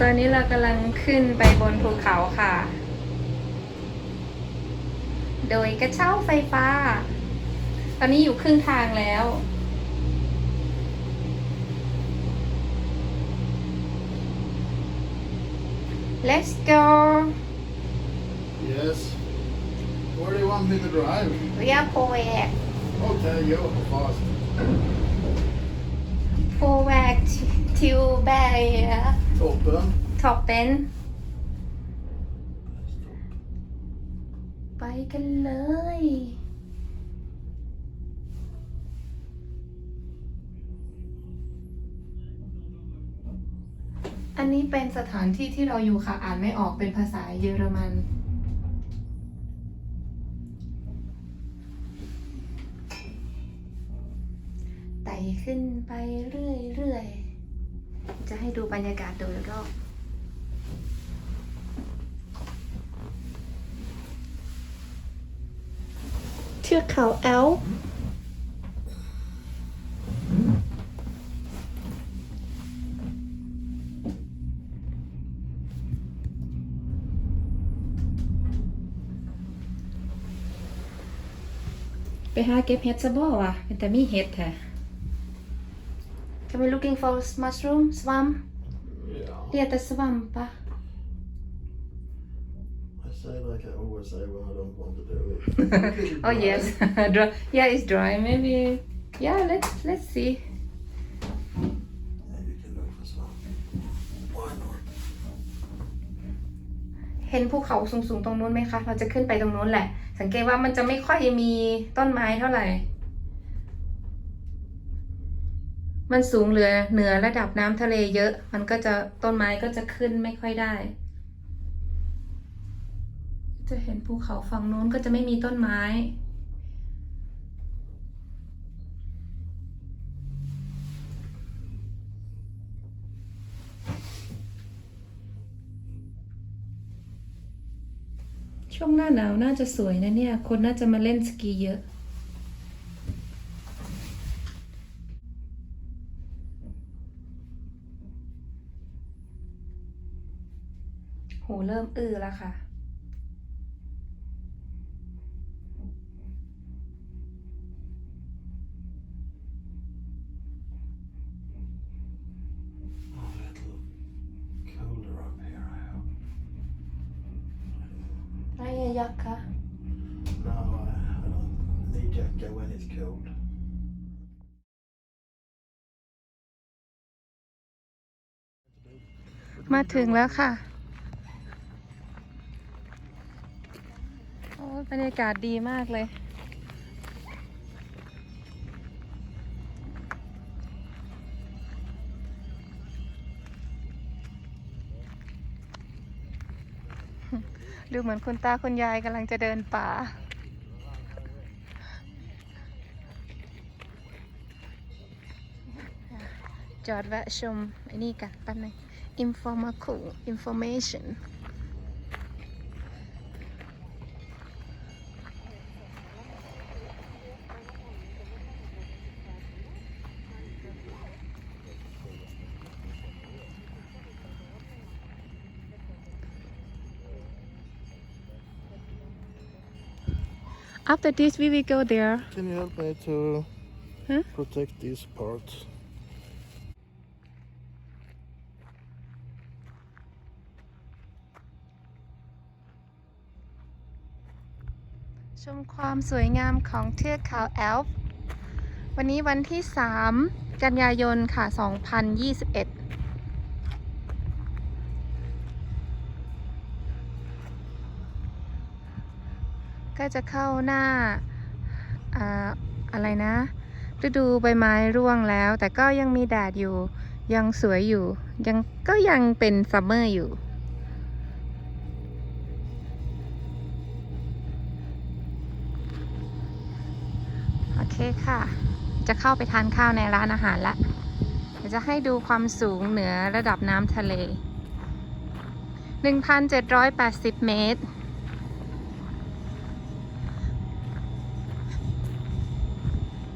ตอนนี้เรากำลังขึ้นไปบนภูเขาค่ะ โดยกระเช้าไฟฟ้า ตอนนี้อยู่ครึ่งทางแล้ว let's go yes. Where do you want me to drive? we are forward Okay, go fast. Forward to barrier Toppen. toppen ไปกันเลย อันนี้เป็นสถานที่ที่เราอยู่ค่ะ อ่านไม่ออกเป็นภาษาเยอรมัน ต่ขึ้นไปเรื่อยๆ จะให้ดูบรรยากาศโดยรอบเทือกเขาแอลไปหาเก็บเห็ดซะบ่วะเป็นแต่มีเห็ดแท้ Can we looking for mushroom swamp Yeah. เรียกแต่ swamp ปะ I say like I always say when I don't want to do it. oh yes dry yeah it's dry maybe yeah let's let's see Yeah, you can look for some. Why not? เห็นภูเขาสูงๆตรงนู้นไหมคะ เราจะขึ้นไปตรงนู้นแหละ สังเกตว่ามันจะไม่ค่อยมีต้นไม้เท่าไหร่ มันสูงเหลือเหนือระดับน้ำทะเลเยอะ มันก็จะต้นไม้ก็จะขึ้นไม่ค่อยได้ จะเห็นภูเขาฝั่งนู้นก็จะไม่มีต้นไม้ช่วงหน้าหนาวน่าจะสวยนะเนี่ย คนน่าจะมาเล่นสกีเยอะ หูเริ่มอื้อแล้วค่ะ Oh, a little colder up here, I hope. ไรยักษ์คะ No, I, I don't need jacket when it's cold. มาถึงแล้วค่ะ โอ้ย บรรยากาศดีมากเลย ดูเหมือนคุณตาคุณยายกำลังจะเดินป่าจอดแวะชมไอ้นี่กันแป๊บนึง information information 'After this we will go there Can you help me to Huh? protect this part? ชมความสวยงามของเทือกเขาแอลป์วันนี้วันที่ 3 กันยายนค่ะ 2021 ก็จะเข้าหน้าอ่าอะไรนะ ฤดูใบไม้ร่วงแล้ว แต่ก็ยังมีแดดอยู่ ยังสวยอยู่ ยังก็ยังเป็นซัมเมอร์อยู่โอเคค่ะ จะเข้าไปทานข้าวในร้านอาหารละเดี๋ยวจะให้ดูความสูงเหนือระดับน้ำทะเล 1,780 เมตร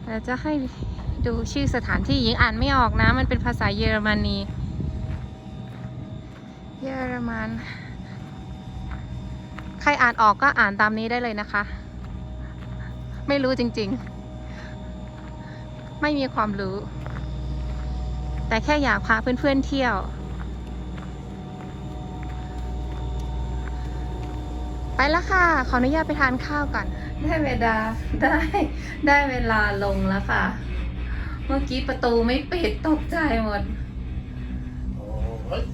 เดี๋ยวจะให้ดูชื่อสถานที่หญิงอ่านไม่ออกนะ มันเป็นภาษาเยอรมนี เยอรมัน ใครอ่านออกก็อ่านตามนี้ได้เลยนะคะ ไม่รู้จริงๆ ไม่มีความรู้ แต่แค่อยากพาเพื่อนๆเที่ยว ไปแล้วค่ะ ขออนุญาตไปทานข้าวก่อน ได้เวลาได้ได้เวลาลงแล้วค่ะ เมื่อกี้ประตูไม่ปิดตกใจหมด Alright.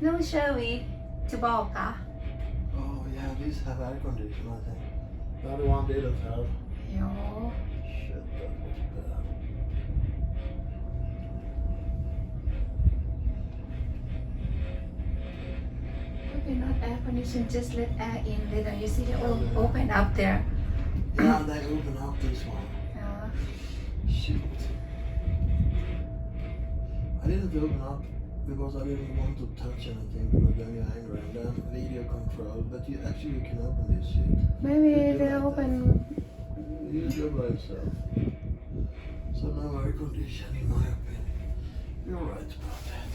Nu kör vi tillbaka. Oh yeah, these have air condition I think. The other one didn't have. Ja. Shit, that was bad. Maybe not air condition, just let air in. Later you see the o- open up there. Yeah, they open up this one. Ja. Shit. I didn't open up because I didn't want to touch anything because then you're angry and then video control. But you actually can open this shit. Maybe they open. You do by yourself. So no air condition in my opinion. You're right about that.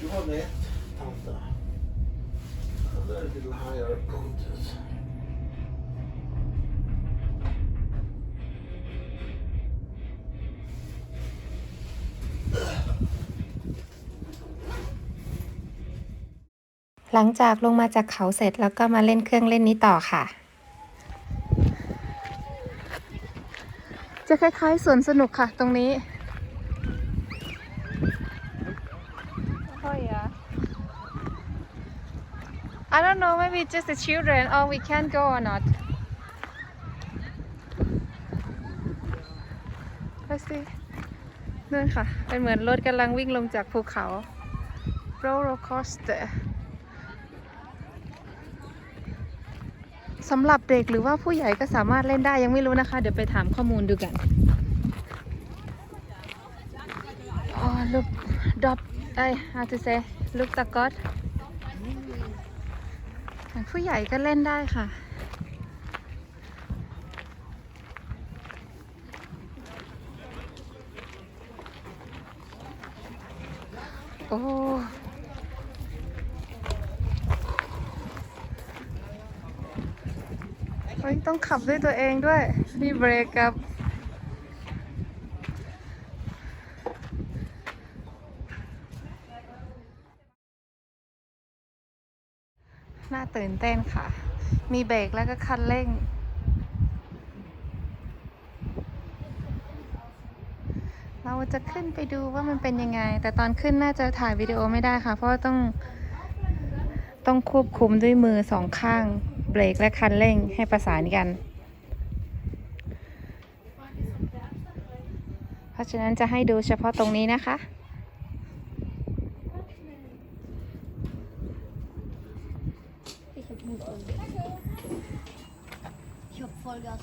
Du har rätt, tanta. A very little higher content. h หลังจากลงมาจากเขาเสร็จแล้วก็มาเล่นเครื่องเล่นนี้ต่อค่ะ จะคล้ายๆสวนสนุกค่ะตรงนี้ I don't know maybe just the children or we can go or not Let's see นู่นค่ะ เป็นเหมือนรถกำลังวิ่งลงจากภูเขา roller coaster สำหรับเด็กหรือว่าผู้ใหญ่ก็สามารถเล่นได้ยังไม่รู้นะคะ เดี๋ยวไปถามข้อมูลดูกันอ๋อ look dot ไอ how to say look ตะกอต ผู้ใหญ่ก็เล่นได้ค่ะ โอ้ยต้องขับด้วยตัวเองด้วย มีเบรกกับ ตื่นเต้นค่ะ มีเบรกแล้วก็คันเร่ง เราจะขึ้นไปดูว่ามันเป็นยังไง แต่ตอนขึ้นน่าจะถ่ายวิดีโอไม่ได้ค่ะ เพราะต้องต้องควบคุมด้วยมือสองข้าง เบรกและคันเร่งให้ประสานกัน เพราะฉะนั้นจะให้ดูเฉพาะตรงนี้นะคะ Kolgaz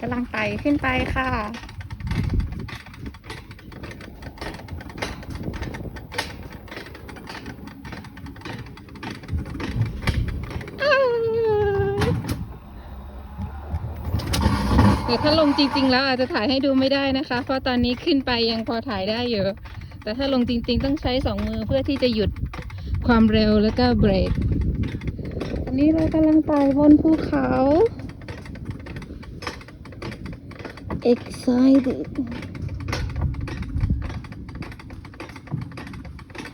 กำลังไต่ขึ้นไปค่ะ แต่ถ้าลงจริง ๆ แล้วอาจจะถ่ายให้ดูไม่ได้นะคะ เพราะตอนนี้ขึ้นไปยังพอถ่ายได้อยู่ แต่ถ้าลงจริง ๆ ต้องใช้สองมือเพื่อที่จะหยุดความเร็วแล้วก็เบรก อันนี้เรากำลังไต่บนภูเขา excited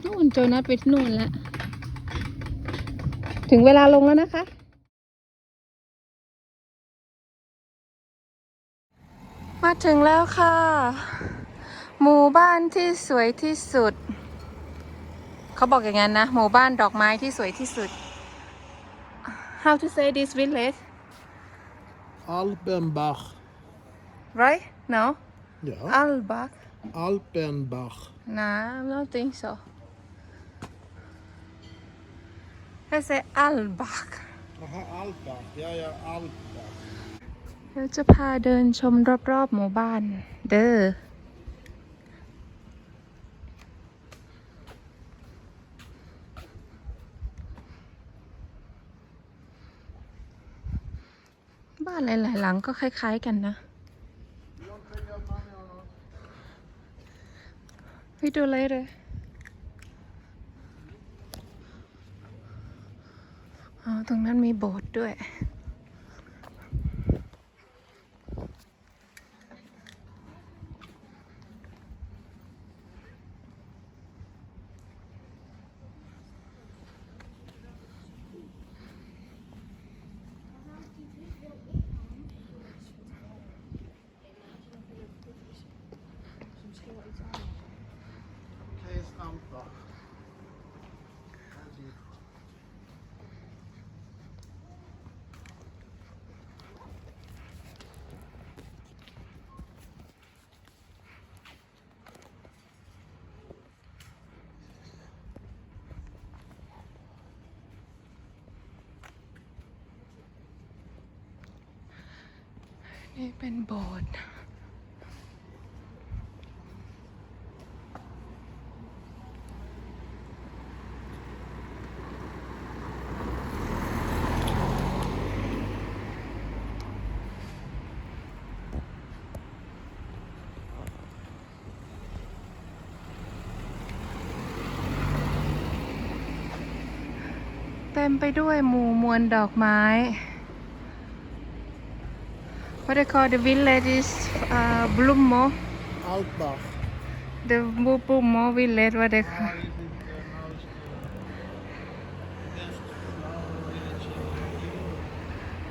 นู่นโจนัสไปที่นู่นแล้ว ถึงเวลาลงแล้วนะคะ มาถึงแล้วค่ะ หมู่บ้านที่สวยที่สุด เขาบอกอย่างนั้นนะ หมู่บ้านดอกไม้ที่สวยที่สุด How to say this village Alpenbach. Right no Ja. Albach Alpenbach. Nej, någonting så. Här säger Alback. Jaha, Alpbach. Ja, ja, Alpbach. เราจะพาเดินชมรอบๆหมู่บ้าน เด้อ บ้านหลายๆหลังก็คล้าย ๆ กันนะ ไปดูเลยเลยอ๋อตรงนั้นมีโบสถ์ด้วย นี่เป็นโบสถ์เต็มไปด้วยหมู่มวลดอกไม้ what do you call the village is uh, Bloemo. Altbach. The Bloemo village, what they call.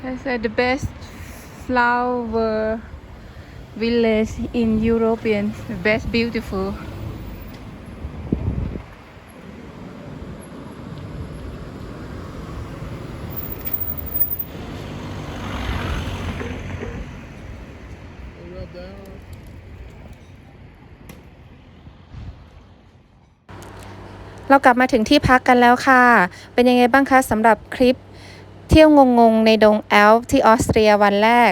That's uh, the best flower village in European, best beautiful. เรากลับมาถึงที่พักกันแล้วค่ะ เป็นยังไงบ้างคะสำหรับคลิปเที่ยวงงๆในดงแอลที่ออสเตรียวันแรก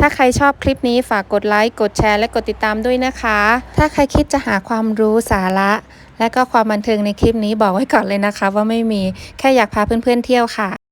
ถ้าใครชอบคลิปนี้ฝากกดไลค์ กดแชร์ และกดติดตามด้วยนะคะ ถ้าใครคิดจะหาความรู้สาระ และก็ความบันเทิงในคลิปนี้บอกไว้ก่อนเลยนะคะ ว่าไม่มี แค่อยากพาเพื่อนๆเที่ยวค่ะ